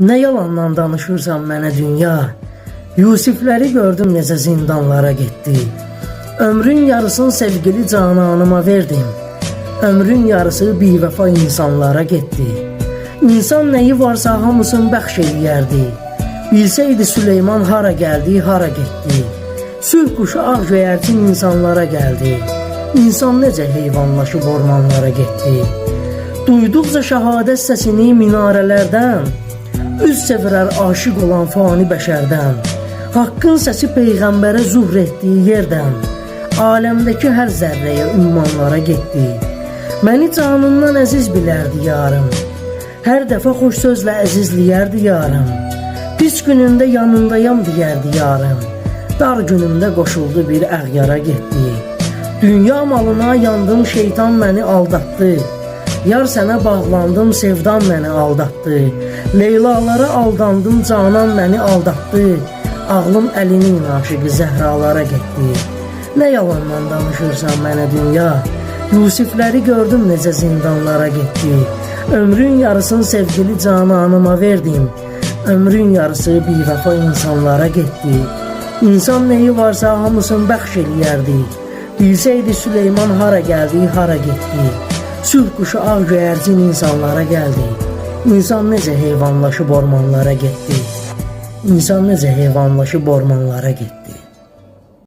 Nə yalandan danışırsan mənə dünya? Yusifləri gördüm necə zindanlara getdi. Ömrün yarısını sevgili cananıma verdim. Ömrün yarısı bivəfa insanlara getdi. İnsan nəyi varsa hamısını bəxş eləyərdi. Bilsəydi Süleyman hara gəldi, hara getdi. Sülh quşu ağ göyərçin insanlara gəldi. İnsan necə heyvanlaşıb ormanlara getdi. Duyduqca şəhadət səsini minarələrdən, üz çevirər aşiq olan fani bəşərdən. Haqqın səsi peyğəmbərə zuhr etdiyi yerdən, aləmdəki hər zərrəyə ümmanlara getdi. Məni canından əziz bilərdi yarım. Hər dəfə xoş sözlə əzizləyərdi yarım. Pis günündə yanındayam deyərdi yarım. Dar günümdə qoşuldu bir əğyara getdi. Dünya malına yandım, şeytan məni aldatdı. Yar sənə bağlandım, sevdan məni aldatdı. Leylalara aldandım, canan məni aldatdı. Ağlım əlinin aşıqı zəhralara getdi. Nə yalandan danışırsan mənə dünya? Yusifləri gördüm necə zindanlara getdi. Ömrün yarısını sevgili cananıma verdim. Ömrün yarısı bivəfa insanlara getdi. İnsan neyi varsa hamısını bəxş eləyərdi. Bilsəydi Süleyman hara gəldi, hara getdi. Sülh quşu ağ göyərcin insanlara gəldi. İnsan necə heyvanlaşıb ormanlara getdi. İnsan necə heyvanlaşıb ormanlara getdi.